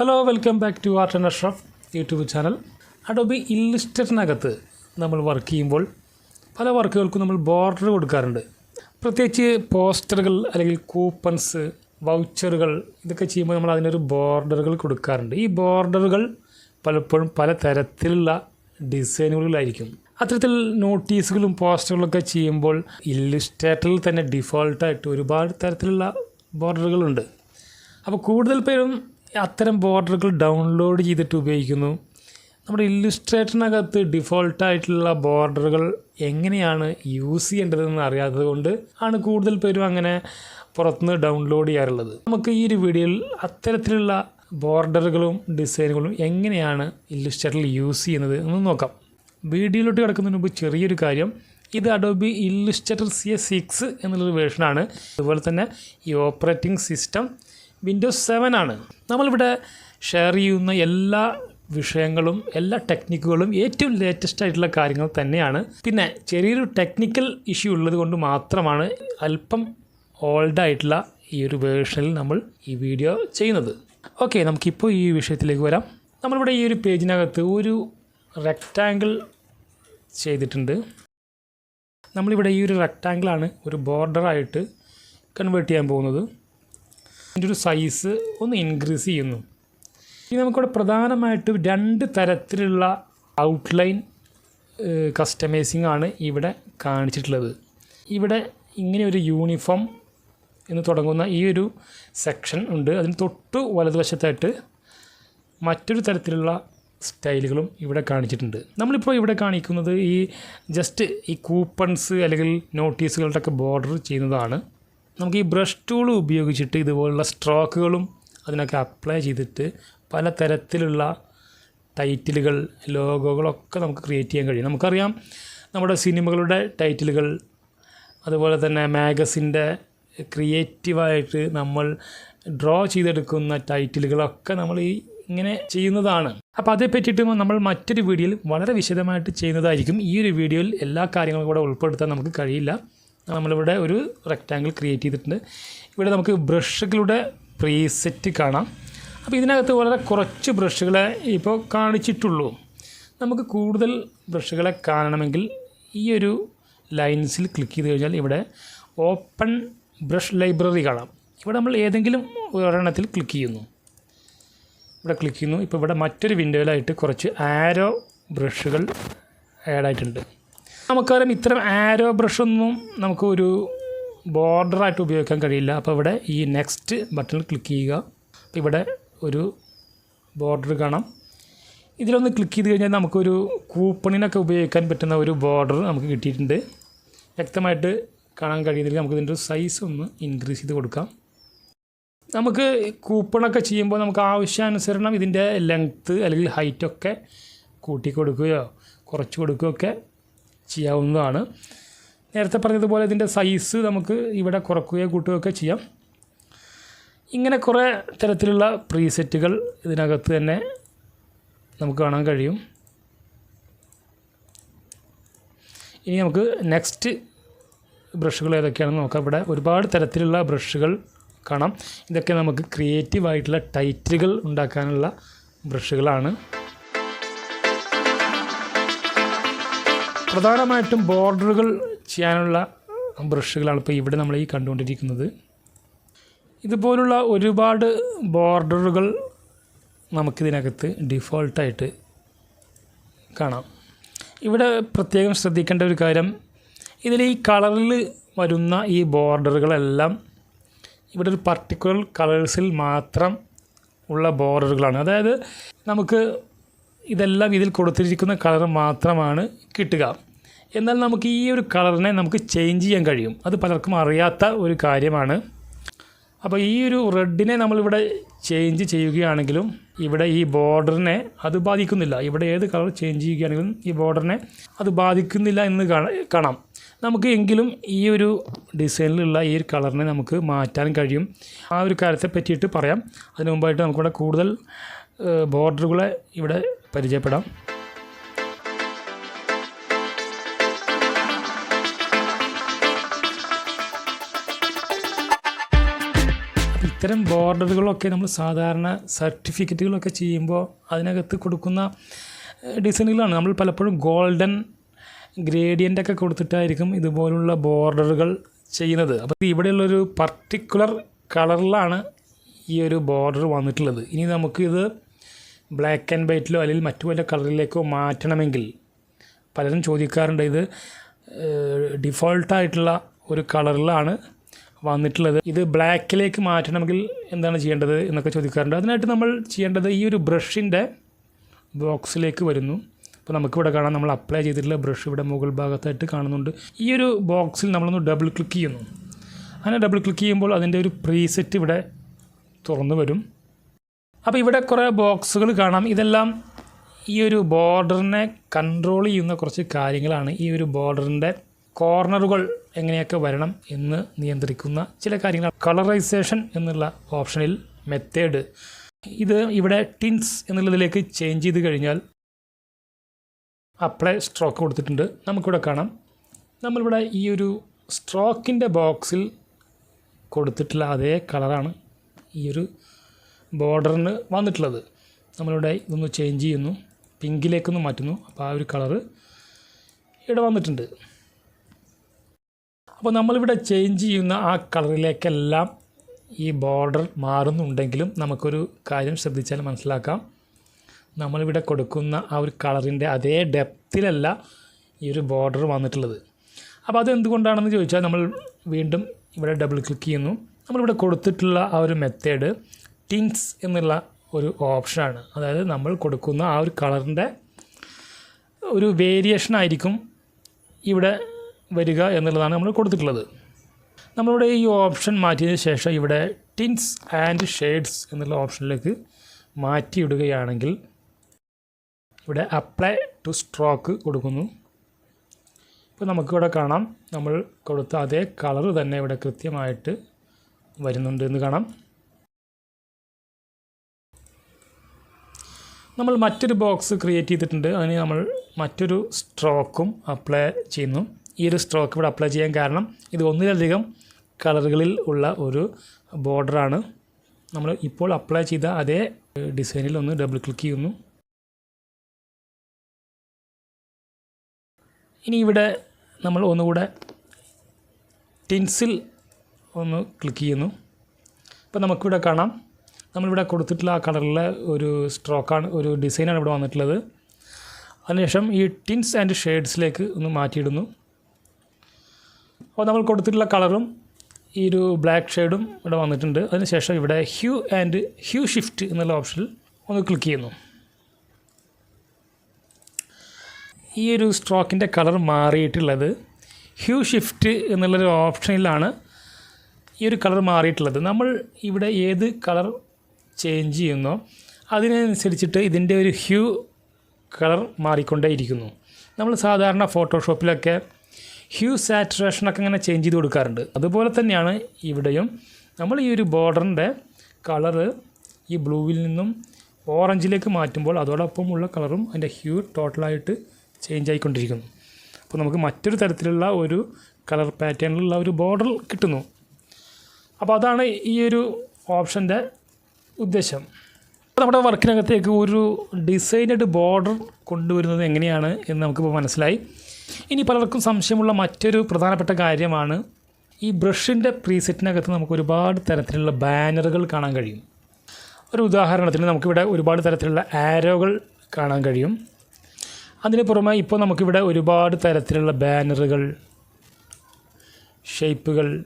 Hello welcome back to art and Ashraf YouTube channel Adobe ഇല്ലിസ്റ്ററിനകത്ത് നമ്മൾ work ചെയ്യുമ്പോൾ പല വർക്കുകൾക്കും നമ്മൾ ബോർഡർ കൊടുക്കാറുണ്ട്. പ്രത്യേകിച്ച് പോസ്റ്ററുകൾ അല്ലെങ്കിൽ കൂപ്പൺസ് വൗച്ചറുകൾ ഇതൊക്കെ ചെയ്യുമ്പോൾ നമ്മൾ അതിനൊരു ബോർഡറുകൾ കൊടുക്കാറുണ്ട്. ഈ ബോർഡറുകൾ പലപ്പോഴും പല തരത്തിലുള്ള ഡിസൈനുകളിലായിരിക്കും അത്തരത്തിൽ നോട്ടീസുകളും പോസ്റ്ററുകളൊക്കെ ചെയ്യുമ്പോൾ ഇല്ലുസ്ട്രേറ്ററിൽ തന്നെ ഡിഫോൾട്ടായിട്ട് ഒരുപാട് തരത്തിലുള്ള ബോർഡറുകളുണ്ട് അപ്പോൾ കൂടുതൽ പേരും അത്തരം ബോർഡറുകൾ ഡൗൺലോഡ് ചെയ്തിട്ട് ഉപയോഗിക്കുന്നു. നമ്മുടെ ഇല്ലുസ്ട്രേറ്ററിനകത്ത് ഡിഫോൾട്ടായിട്ടുള്ള ബോർഡറുകൾ എങ്ങനെയാണ് യൂസ് ചെയ്യേണ്ടതെന്ന് അറിയാത്തത് കൊണ്ട് ആണ് കൂടുതൽ പേരും അങ്ങനെ പുറത്തുനിന്ന് ഡൗൺലോഡ് ചെയ്യാറുള്ളത്. നമുക്ക് ഈ ഒരു വീഡിയോയിൽ അത്തരത്തിലുള്ള ബോർഡറുകളും ഡിസൈനുകളും എങ്ങനെയാണ് ഇല്ലുസ്ട്രേറ്ററിൽ യൂസ് ചെയ്യുന്നത് എന്ന് നോക്കാം. വീഡിയോയിലോട്ട് കിടക്കുന്നതിന് മുമ്പ് ചെറിയൊരു കാര്യം. ഇത് Adobe Illustrator C S six എന്നുള്ളൊരു വേർഷനാണ് അതുപോലെ തന്നെ ഈ ഓപ്പറേറ്റിംഗ് സിസ്റ്റം വിൻഡോസ് സെവൻ ആണ്. നമ്മളിവിടെ ഷെയർ ചെയ്യുന്ന എല്ലാ വിഷയങ്ങളും എല്ലാ ടെക്നിക്കുകളും ഏറ്റവും ലേറ്റസ്റ്റ് ആയിട്ടുള്ള കാര്യങ്ങൾ തന്നെയാണ്. പിന്നെ ചെറിയൊരു ടെക്നിക്കൽ ഇഷ്യൂ ഉള്ളത് കൊണ്ട് മാത്രമാണ് അല്പം ഓൾഡ് ആയിട്ടുള്ള ഈ ഒരു വേർഷനിൽ നമ്മൾ ഈ വീഡിയോ ചെയ്യുന്നത്. ഓക്കെ നമുക്കിപ്പോൾ ഈ വിഷയത്തിലേക്ക് വരാം. നമ്മളിവിടെ ഈ ഒരു പേജിനകത്ത് ഒരു റെക്റ്റാങ്കിൾ ചെയ്തിട്ടുണ്ട്. നമ്മളിവിടെ ഈ ഒരു റെക്റ്റാങ്കിളാണ് ഒരു ബോർഡറായിട്ട് കൺവേർട്ട് ചെയ്യാൻ പോകുന്നത്. അതിന്റെ ഒരു സൈസ് ഒന്ന് ഇൻക്രീസ് ചെയ്യുന്നു. ഇനി നമുക്കിവിടെ പ്രധാനമായിട്ടും രണ്ട് തരത്തിലുള്ള ഔട്ട്ലൈൻ കസ്റ്റമൈസിങ് ആണ് ഇവിടെ കാണിച്ചിട്ടുള്ളത്. ഇവിടെ ഇങ്ങനെ ഒരു യൂണിഫോം എന്ന് തുടങ്ങുന്ന ഈ ഒരു സെക്ഷൻ ഉണ്ട്. അതിന് തൊട്ട് വലതുവശത്തായിട്ട് മറ്റൊരു തരത്തിലുള്ള സ്റ്റൈലുകളും ഇവിടെ കാണിച്ചിട്ടുണ്ട്. നമ്മളിപ്പോൾ ഇവിടെ കാണിക്കുന്നത് ഈ ജസ്റ്റ് ഈ കൂപ്പൺസ് അല്ലെങ്കിൽ നോട്ടീസുകളുടെയൊക്കെ ബോർഡർ ചെയ്യുന്നതാണ്. നമുക്ക് ഈ ബ്രഷ് ടൂൾ ഉപയോഗിച്ചിട്ട് ഇതുപോലുള്ള സ്ട്രോക്കുകളും അതിനൊക്കെ അപ്ലൈ ചെയ്തിട്ട് പല തരത്തിലുള്ള ടൈറ്റിലുകൾ ലോഗോകളൊക്കെ നമുക്ക് ക്രിയേറ്റ് ചെയ്യാൻ കഴിയും. നമുക്കറിയാം നമ്മുടെ സിനിമകളുടെ ടൈറ്റിലുകൾ അതുപോലെ തന്നെ മാഗസിന്റെ ക്രിയേറ്റീവായിട്ട് നമ്മൾ ഡ്രോ ചെയ്തെടുക്കുന്ന ടൈറ്റിലുകളൊക്കെ നമ്മൾ ഈ ഇങ്ങനെ ചെയ്യുന്നതാണ്. അപ്പോൾ അതേ പറ്റിയിട്ട് നമ്മൾ മറ്റൊരു വീഡിയോയിൽ വളരെ വിശദമായിട്ട് ചെയ്യുന്നതായിരിക്കും. ഈ ഒരു വീഡിയോയിൽ എല്ലാ കാര്യങ്ങളും കൂടെ ഉൾപ്പെടുത്താൻ നമുക്ക് കഴിയില്ല. നമ്മളിവിടെ ഒരു റെക്റ്റാങ്കിൾ ക്രിയേറ്റ് ചെയ്തിട്ടുണ്ട്. ഇവിടെ നമുക്ക് ബ്രഷുകളുടെ പ്രീസെറ്റ് കാണാം. അപ്പോൾ ഇതിനകത്ത് വളരെ കുറച്ച് ബ്രഷുകളെ ഇപ്പോൾ കാണിച്ചിട്ടുള്ളൂ. നമുക്ക് കൂടുതൽ ബ്രഷുകളെ കാണണമെങ്കിൽ ഈ ഒരു ലൈൻസിൽ ക്ലിക്ക് ചെയ്ത് കഴിഞ്ഞാൽ ഇവിടെ ഓപ്പൺ ബ്രഷ് ലൈബ്രറി കാണാം. ഇവിടെ നമ്മൾ ഏതെങ്കിലും ഒരെണ്ണത്തിൽ ക്ലിക്ക് ചെയ്യുന്നു. ഇവിടെ ക്ലിക്ക് ചെയ്യുന്നു. ഇപ്പോൾ ഇവിടെ മറ്റൊരു വിൻഡോയിലായിട്ട് കുറച്ച് ആരോ ബ്രഷുകൾ ആഡായിട്ടുണ്ട് നമുക്കറിയാം ഇത്തരം ആരോ ബ്രഷൊന്നും നമുക്കൊരു ബോർഡറായിട്ട് ഉപയോഗിക്കാൻ കഴിയില്ല. അപ്പോൾ ഇവിടെ ഈ നെക്സ്റ്റ് ബട്ടൺ ക്ലിക്ക് ചെയ്യുക. അപ്പോൾ ഇവിടെ ഒരു ബോർഡർ കാണാം. ഇതിലൊന്ന് ക്ലിക്ക് ചെയ്ത് കഴിഞ്ഞാൽ നമുക്കൊരു കൂപ്പണിനൊക്കെ ഉപയോഗിക്കാൻ പറ്റുന്ന ഒരു ബോർഡർ നമുക്ക് കിട്ടിയിട്ടുണ്ട്. വ്യക്തമായിട്ട് കാണാൻ കഴിയുന്നില്ല. നമുക്ക് ഇതിന്റെ സൈസ് ഒന്ന് ഇൻക്രീസ് ചെയ്ത് കൊടുക്കാം. നമുക്ക് കൂപ്പണൊക്കെ ചെയ്യുമ്പോൾ നമുക്ക് ആവശ്യാനുസരണം ഇതിന്റെ ലെങ്ത്ത് അല്ലെങ്കിൽ ഹൈറ്റൊക്കെ കൂട്ടി കൊടുക്കുകയോ കുറച്ച് കൊടുക്കുകയോ ഒക്കെ ചെയ്യാവുന്നതാണ്. നേരത്തെ പറഞ്ഞതുപോലെ ഇതിന്റെ സൈസ് നമുക്ക് ഇവിടെ കുറക്കുകയോ കൂട്ടുകയോ ഒക്കെ ചെയ്യാം. ഇങ്ങനെ കുറേ തരത്തിലുള്ള പ്രീസെറ്റുകൾ ഇതിനകത്ത് തന്നെ നമുക്ക് കാണാൻ കഴിയും. ഇനി നമുക്ക് നെക്സ്റ്റ് ബ്രഷുകൾ ഏതൊക്കെയാണെന്ന് നോക്കാം. ഇവിടെ ഒരുപാട് തരത്തിലുള്ള ബ്രഷുകൾ കാണാം. ഇതൊക്കെ നമുക്ക് ക്രിയേറ്റീവായിട്ടുള്ള ടൈറ്റിലുകൾ ഉണ്ടാക്കാനുള്ള ബ്രഷുകളാണ് പ്രധാനമായിട്ടും ബോർഡറുകൾ ചെയ്യാനുള്ള ബ്രഷുകളാണ് ഇപ്പോൾ ഇവിടെ നമ്മൾ ഈ കണ്ടുകൊണ്ടിരിക്കുന്നത്. ഇതുപോലുള്ള ഒരുപാട് ബോർഡറുകൾ നമുക്കിതിനകത്ത് ഡിഫോൾട്ടായിട്ട് കാണാം. ഇവിടെ പ്രത്യേകം ശ്രദ്ധിക്കേണ്ട ഒരു കാര്യം ഇതിൽ ഈ കളറിൽ വരുന്ന ഈ ബോർഡറുകളെല്ലാം ഇവിടെ ഒരു പർട്ടിക്കുലർ കളേഴ്സിൽ മാത്രം ഉള്ള ബോർഡറുകളാണ്. അതായത് നമുക്ക് ഇതെല്ലാം ഇതിൽ കൊടുത്തിരിക്കുന്ന കളർ മാത്രമാണ് കിട്ടുക. എന്നാൽ നമുക്ക് ഈ ഒരു കളറിനെ നമുക്ക് ചേഞ്ച് ചെയ്യാൻ കഴിയും. അത് പലർക്കും അറിയാത്ത ഒരു കാര്യമാണ്. അപ്പോൾ ഈ ഒരു റെഡിനെ നമ്മളിവിടെ ചേഞ്ച് ചെയ്യുകയാണെങ്കിലും ഇവിടെ ഈ ബോർഡറിനെ അത് ബാധിക്കുന്നില്ല. ഇവിടെ ഏത് കളർ ചേഞ്ച് ചെയ്യുകയാണെങ്കിലും ഈ ബോർഡറിനെ അത് ബാധിക്കുന്നില്ല എന്ന് കാണാം നമുക്ക് എങ്കിലും ഈ ഒരു ഡിസൈനിലുള്ള ഈ ഒരു കളറിനെ നമുക്ക് മാറ്റാൻ കഴിയും. ആ ഒരു കാര്യത്തെ പറ്റിയിട്ട് പറയാം. അതിന് മുമ്പായിട്ട് നമുക്കിവിടെ കൂടുതൽ ബോർഡറുകളെ ഇവിടെ പരിചയപ്പെടാം. ഇത്തരം ബോർഡറുകളൊക്കെ നമ്മൾ സാധാരണ സർട്ടിഫിക്കറ്റുകളൊക്കെ ചെയ്യുമ്പോൾ അതിനകത്ത് കൊടുക്കുന്ന ഡിസൈനുകളാണ്. നമ്മൾ പലപ്പോഴും ഗോൾഡൻ ഗ്രേഡിയന്റ് ഒക്കെ കൊടുത്തിട്ടായിരിക്കും ഇതുപോലുള്ള ബോർഡറുകൾ ചെയ്യുന്നത്. അപ്പോൾ ഇവിടെയുള്ളൊരു പർട്ടിക്കുലർ കളറിലാണ് ഈ ഒരു ബോർഡർ വന്നിട്ടുള്ളത്. ഇനി നമുക്കിത് ബ്ലാക്ക് ആൻഡ് വൈറ്റിലോ അല്ലെങ്കിൽ മറ്റു വല്ല കളറിലേക്കോ മാറ്റണമെങ്കിൽ പലരും ചോദിക്കാറുണ്ട് ഇത് ഡിഫോൾട്ടായിട്ടുള്ള ഒരു കളറിലാണ് വന്നിട്ടുള്ളത്. ഇത് ബ്ലാക്കിലേക്ക് മാറ്റണമെങ്കിൽ എന്താണ് ചെയ്യേണ്ടത് എന്നൊക്കെ ചോദിക്കാറുണ്ട്. അതിനായിട്ട് നമ്മൾ ചെയ്യേണ്ടത് ഈ ഒരു ബ്രഷിന്റെ ബോക്സിലേക്ക് വരുന്നു. അപ്പോൾ നമുക്കിവിടെ കാണാം നമ്മൾ അപ്ലൈ ചെയ്തിട്ടുള്ള ബ്രഷ് ഇവിടെ മുകൾ ഭാഗത്തായിട്ട് കാണുന്നുണ്ട്. ഈ ഒരു ബോക്സിൽ നമ്മളൊന്ന് ഡബിൾ ക്ലിക്ക് ചെയ്യുന്നു. അങ്ങനെ ഡബിൾ ക്ലിക്ക് ചെയ്യുമ്പോൾ അതിന്റെ ഒരു പ്രീസെറ്റ് ഇവിടെ തുറന്നു വരും. അപ്പോൾ ഇവിടെ കുറേ ബോക്സുകൾ കാണാം. ഇതെല്ലാം ഈ ഒരു ബോർഡറിനെ കൺട്രോൾ ചെയ്യുന്ന കുറച്ച് കാര്യങ്ങളാണ്. ഈ ഒരു ബോർഡറിന്റെ കോർണറുകൾ എങ്ങനെയൊക്കെ വരണം എന്ന് നിയന്ത്രിക്കുന്ന ചില കാര്യങ്ങൾ കളറൈസേഷൻ എന്നുള്ള ഓപ്ഷനിൽ മെത്തേഡ് ഇത് ഇവിടെ ടിൻസ് എന്നുള്ളതിലേക്ക് ചേഞ്ച് ചെയ്ത് കഴിഞ്ഞാൽ അപ്ലൈ സ്ട്രോക്ക് കൊടുത്തിട്ടുണ്ട്. നമുക്കിവിടെ കാണാം. നമ്മളിവിടെ ഈ ഒരു സ്ട്രോക്കിന്റെ ബോക്സിൽ കൊടുത്തിട്ടുള്ള അതേ കളറാണ് ഈ ഒരു ബോർഡറിന് വന്നിട്ടുള്ളത്. നമ്മളിവിടെ ഇതൊന്ന് ചേഞ്ച് ചെയ്യുന്നു. പിങ്കിലേക്കൊന്ന് മാറ്റുന്നു. അപ്പോൾ ആ ഒരു കളറ് ഇവിടെ വന്നിട്ടുണ്ട്. അപ്പോൾ നമ്മളിവിടെ ചേഞ്ച് ചെയ്യുന്ന ആ കളറിലേക്കെല്ലാം ഈ ബോർഡർ മാറുന്നുണ്ടെങ്കിലും നമുക്കൊരു കാര്യം ശ്രദ്ധിച്ചാൽ മനസ്സിലാക്കാം. നമ്മളിവിടെ കൊടുക്കുന്ന ആ ഒരു കളറിന്റെ അതേ ഡെപ്തിലല്ല ഈ ഒരു ബോർഡർ വന്നിട്ടുള്ളത്. അപ്പോൾ അത് എന്തുകൊണ്ടാണെന്ന് ചോദിച്ചാൽ നമ്മൾ വീണ്ടും ഇവിടെ ഡബിൾ ക്ലിക്ക് ചെയ്യുന്നു. നമ്മളിവിടെ കൊടുത്തിട്ടുള്ള ആ ഒരു മെത്തേഡ് ടിൻസ് എന്നുള്ള ഒരു ഓപ്ഷനാണ്. അതായത് നമ്മൾ കൊടുക്കുന്ന ആ ഒരു കളറിന്റെ ഒരു വേരിയേഷൻ ആയിരിക്കും ഇവിടെ വരിക എന്നുള്ളതാണ് നമ്മൾ കൊടുത്തിട്ടുള്ളത്. നമ്മളിവിടെ ഈ ഓപ്ഷൻ മാറ്റിയതിന് ശേഷം ഇവിടെ ടിൻസ് ആൻഡ് ഷെയ്ഡ്സ് എന്നുള്ള ഓപ്ഷനിലേക്ക് മാറ്റിയിടുകയാണെങ്കിൽ ഇവിടെ അപ്ലൈ ടു സ്ട്രോക്ക് കൊടുക്കുന്നു. ഇപ്പോൾ നമുക്കിവിടെ കാണാം. നമ്മൾ കൊടുത്ത അതേ കളർ തന്നെ ഇവിടെ കൃത്യമായിട്ട് വരുന്നുണ്ട് എന്ന് കാണാം. നമ്മൾ മറ്റൊരു ബോക്സ് ക്രിയേറ്റ് ചെയ്തിട്ടുണ്ട്. അതിന് നമ്മൾ മറ്റൊരു സ്ട്രോക്കും അപ്ലൈ ചെയ്യുന്നു. ഈ ഒരു സ്ട്രോക്ക് ഇവിടെ അപ്ലൈ ചെയ്യാൻ കാരണം ഇത് ഒന്നിലധികം കളറുകളിൽ ഉള്ള ഒരു ബോർഡറാണ് നമ്മൾ ഇപ്പോൾ അപ്ലൈ ചെയ്ത അതേ ഡിസൈനിൽ ഒന്ന് ഡബിൾ ക്ലിക്ക് ചെയ്യുന്നു. ഇനി ഇവിടെ നമ്മൾ ഒന്നുകൂടെ ടിൻസിൽ ഒന്ന് ക്ലിക്ക് ചെയ്യുന്നു. അപ്പോൾ നമുക്കിവിടെ കാണാം. നമ്മളിവിടെ കൊടുത്തിട്ടുള്ള ആ കളറിലെ ഒരു സ്ട്രോക്കാണ് ഒരു ഡിസൈനാണ് ഇവിടെ വന്നിട്ടുള്ളത്. അതിനുശേഷം ഈ ടിൻസ് ആൻഡ് ഷെയ്ഡ്സിലേക്ക് ഒന്ന് മാറ്റിയിടുന്നു. അപ്പോൾ നമ്മൾ കൊടുത്തിട്ടുള്ള കളറും ഈ ഒരു ബ്ലാക്ക് ഷെയ്ഡും ഇവിടെ വന്നിട്ടുണ്ട്. അതിനുശേഷം ഇവിടെ ഹ്യൂ ആൻഡ് ഹ്യൂ ഷിഫ്റ്റ് എന്നുള്ള ഓപ്ഷനിൽ ഒന്ന് ക്ലിക്ക് ചെയ്യുന്നു. ഈ ഒരു സ്ട്രോക്കിന്റെ കളർ മാറിയിട്ടുള്ളത് ഹ്യൂ ഷിഫ്റ്റ് എന്നുള്ളൊരു ഓപ്ഷനിലാണ് ഈ ഒരു കളർ മാറിയിട്ടുള്ളത്. നമ്മൾ ഇവിടെ ഏത് കളർ ചേഞ്ച് ചെയ്യുന്നു. അതിനനുസരിച്ചിട്ട് ഇതിന്റെ ഒരു ഹ്യൂ കളർ മാറിക്കൊണ്ടേയിരിക്കുന്നു. നമ്മൾ സാധാരണ ഫോട്ടോഷോപ്പിലൊക്കെ ഹ്യൂ സാറ്റുറേഷനൊക്കെ ഇങ്ങനെ ചേഞ്ച് ചെയ്ത് കൊടുക്കാറുണ്ട്. അതുപോലെ തന്നെയാണ് ഇവിടെയും നമ്മൾ ഈ ഒരു ബോർഡറിന്റെ കളറ് ഈ ബ്ലൂവിൽ നിന്നും ഓറഞ്ചിലേക്ക് മാറ്റുമ്പോൾ അതോടൊപ്പം ഉള്ള കളറും അതിന്റെ ഹ്യൂ ടോട്ടലായിട്ട് ചേഞ്ച് ആയിക്കൊണ്ടിരിക്കുന്നു. അപ്പോൾ നമുക്ക് മറ്റൊരു തരത്തിലുള്ള ഒരു കളർ പാറ്റേണിലുള്ള ഒരു ബോർഡർ കിട്ടുന്നു. അപ്പോൾ അതാണ് ഈ ഒരു ഓപ്ഷന്റെ ഉദ്ദേശം. നമ്മുടെ വർക്കിനകത്തേക്ക് ഒരു ഡിസൈനഡ് ബോർഡർ കൊണ്ടുവരുന്നത് എങ്ങനെയാണ് എന്ന് നമുക്കിപ്പോൾ മനസ്സിലായി. ഇനി പലർക്കും സംശയമുള്ള മറ്റൊരു പ്രധാനപ്പെട്ട കാര്യമാണ് ഈ ബ്രഷിന്റെ പ്രീസെറ്റിനകത്ത് നമുക്ക് ഒരുപാട് തരത്തിലുള്ള ബാനറുകൾ കാണാൻ കഴിയും. ഒരു ഉദാഹരണത്തിന് നമുക്കിവിടെ ഒരുപാട് തരത്തിലുള്ള ആരോകൾ കാണാൻ കഴിയും. അതിന് പുറമെ ഇപ്പോൾ നമുക്കിവിടെ ഒരുപാട് തരത്തിലുള്ള ബാനറുകൾ ഷേപ്പുകൾ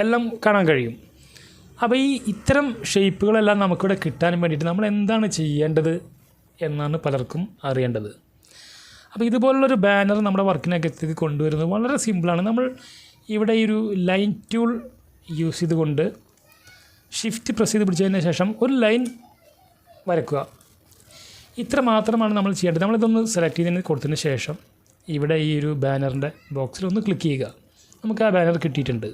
എല്ലാം കാണാൻ കഴിയും. അപ്പോൾ ഈ ഇത്തരം ഷേപ്പുകളെല്ലാം നമുക്കിവിടെ കിട്ടാൻ വേണ്ടിയിട്ട് നമ്മൾ എന്താണ് ചെയ്യേണ്ടത് എന്നാണ് പലർക്കും അറിയേണ്ടത്. അപ്പോൾ ഇതുപോലുള്ളൊരു ബാനർ നമ്മുടെ വർക്കിനകത്തേക്ക് കൊണ്ടുവരുന്നത് വളരെ സിമ്പിളാണ്. നമ്മൾ ഇവിടെ ഈ ഒരു ലൈൻ ടൂൾ യൂസ് ചെയ്തുകൊണ്ട് ഷിഫ്റ്റ് പ്രസ് ചെയ്ത് പിടിച്ചതിന് ശേഷം ഒരു ലൈൻ വരയ്ക്കുക ഇത്ര മാത്രമാണ് നമ്മൾ ചെയ്യേണ്ടത്. നമ്മളിതൊന്ന് സെലക്ട് ചെയ്തതിന് കൊടുത്തതിന് ശേഷം ഇവിടെ ഈ ഒരു ബാനറിന്റെ ബോക്സിൽ ഒന്ന് ക്ലിക്ക് ചെയ്യുക. നമുക്ക് ആ ബാനർ കിട്ടിയിട്ടുണ്ട്.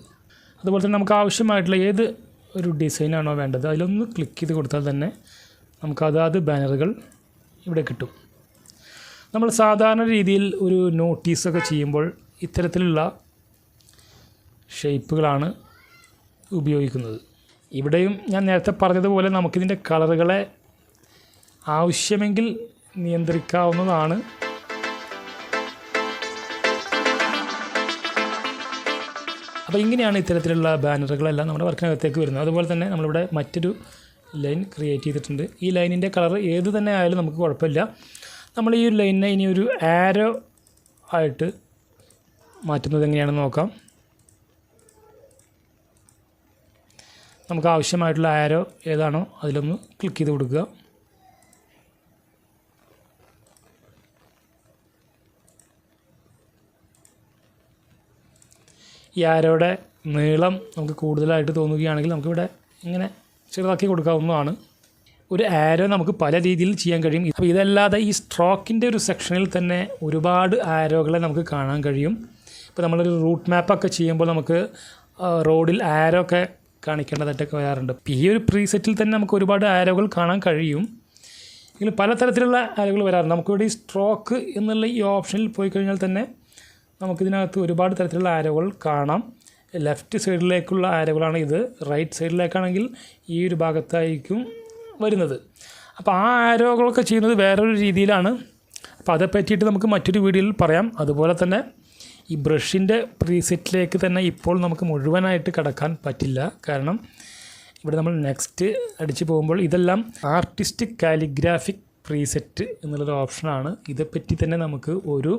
അതുപോലെ തന്നെ നമുക്ക് ആവശ്യമായിട്ടുള്ള ഏത് ഒരു ഡിസൈനാണോ വേണ്ടത്? അതിലൊന്ന് ക്ലിക്ക് ചെയ്ത് കൊടുത്താൽ തന്നെ നമുക്ക് അതാത് ബാനറുകൾ ഇവിടെ കിട്ടും. നമ്മൾ സാധാരണ രീതിയിൽ ഒരു നോട്ടീസൊക്കെ ചെയ്യുമ്പോൾ ഇത്തരത്തിലുള്ള ഷേപ്പുകളാണ് ഉപയോഗിക്കുന്നത്. ഇവിടെയും ഞാൻ നേരത്തെ പറഞ്ഞതുപോലെ നമുക്കിതിന്റെ കളറുകളെ ആവശ്യമെങ്കിൽ നിയന്ത്രിക്കാവുന്നതാണ് അപ്പോൾ ഇങ്ങനെയാണ് ഇത്തരത്തിലുള്ള ബാനറുകളെല്ലാം നമ്മുടെ വർക്കിനകത്തേക്ക് വരുന്നത്. അതുപോലെ തന്നെ നമ്മളിവിടെ മറ്റൊരു ലൈൻ ക്രിയേറ്റ് ചെയ്തിട്ടുണ്ട്. ഈ ലൈനിന്റെ കളർ ഏത് തന്നെ ആയാലും നമുക്ക് കുഴപ്പമില്ല. നമ്മൾ ഈ ഒരു ലൈനിനെ ഇനി ഒരു ആരോ ആയിട്ട് മാറ്റുന്നത് എങ്ങനെയാണെന്ന് നോക്കാം. നമുക്ക് ആവശ്യമായിട്ടുള്ള ആരോ ഏതാണോ അതിലൊന്ന് ക്ലിക്ക് ചെയ്ത് കൊടുക്കുക. ഈ ആരോടെ നീളം നമുക്ക് കൂടുതലായിട്ട് തോന്നുകയാണെങ്കിൽ നമുക്കിവിടെ ഇങ്ങനെ ചെറുതാക്കി കൊടുക്കാവുന്നതാണ്. ഒരു ആരോ നമുക്ക് പല രീതിയിൽ ചെയ്യാൻ കഴിയും. അപ്പോൾ ഇതല്ലാതെ ഈ സ്ട്രോക്കിന്റെ ഒരു സെക്ഷനിൽ തന്നെ ഒരുപാട് ആരോകളെ നമുക്ക് കാണാൻ കഴിയും. ഇപ്പോൾ നമ്മളൊരു റൂട്ട് മാപ്പൊക്കെ ചെയ്യുമ്പോൾ നമുക്ക് റോഡിൽ ആരോ ഒക്കെ കാണിക്കേണ്ടതായിട്ടൊക്കെ വരാറുണ്ട്. അപ്പോൾ ഈ ഒരു പ്രീസെറ്റിൽ തന്നെ നമുക്ക് ഒരുപാട് ആരോകൾ കാണാൻ കഴിയും. എങ്കിലും പലതരത്തിലുള്ള ആരോകൾ വരാറുണ്ട്. നമുക്കിവിടെ ഈ സ്ട്രോക്ക് എന്നുള്ള ഈ ഓപ്ഷനിൽ പോയി കഴിഞ്ഞാൽ തന്നെ നമുക്കിതിനകത്ത് ഒരുപാട് തരത്തിലുള്ള ആരോകൾ കാണാം. ലെഫ്റ്റ് സൈഡിലേക്കുള്ള ആരോകളാണ് ഇത്. റൈറ്റ് സൈഡിലേക്കാണെങ്കിൽ ഈ ഒരു ഭാഗത്തായിരിക്കും വരുന്നത്. അപ്പോൾ ആ ആരോകളൊക്കെ ചെയ്യുന്നത് വേറൊരു രീതിയിലാണ്. അപ്പോൾ അതേ പറ്റിയിട്ട് നമുക്ക് മറ്റൊരു വീഡിയോയിൽ പറയാം. അതുപോലെ തന്നെ ഈ ബ്രഷിന്റെ പ്രീസെറ്റിലേക്ക് തന്നെ ഇപ്പോൾ നമുക്ക് മുഴുവനായിട്ട് കടക്കാൻ പറ്റില്ല. കാരണം ഇവിടെ നമ്മൾ നെക്സ്റ്റ് അടിച്ചു പോകുമ്പോൾ ഇതെല്ലാം ആർട്ടിസ്റ്റിക് കാലിഗ്രാഫിക് പ്രീസെറ്റ് എന്നുള്ളൊരു ഓപ്ഷനാണ് ഇതേപ്പറ്റി തന്നെ നമുക്ക് ഒരു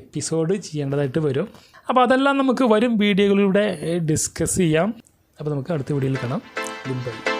എപ്പിസോഡ് ചെയ്യേണ്ടതായിട്ട് വരും. അപ്പോൾ അതെല്ലാം നമുക്ക് വരും. വീഡിയോകളിലൂടെ ഡിസ്കസ് ചെയ്യാം. അപ്പോൾ നമുക്ക് അടുത്ത വീഡിയോയിൽ കാണാം. Good bye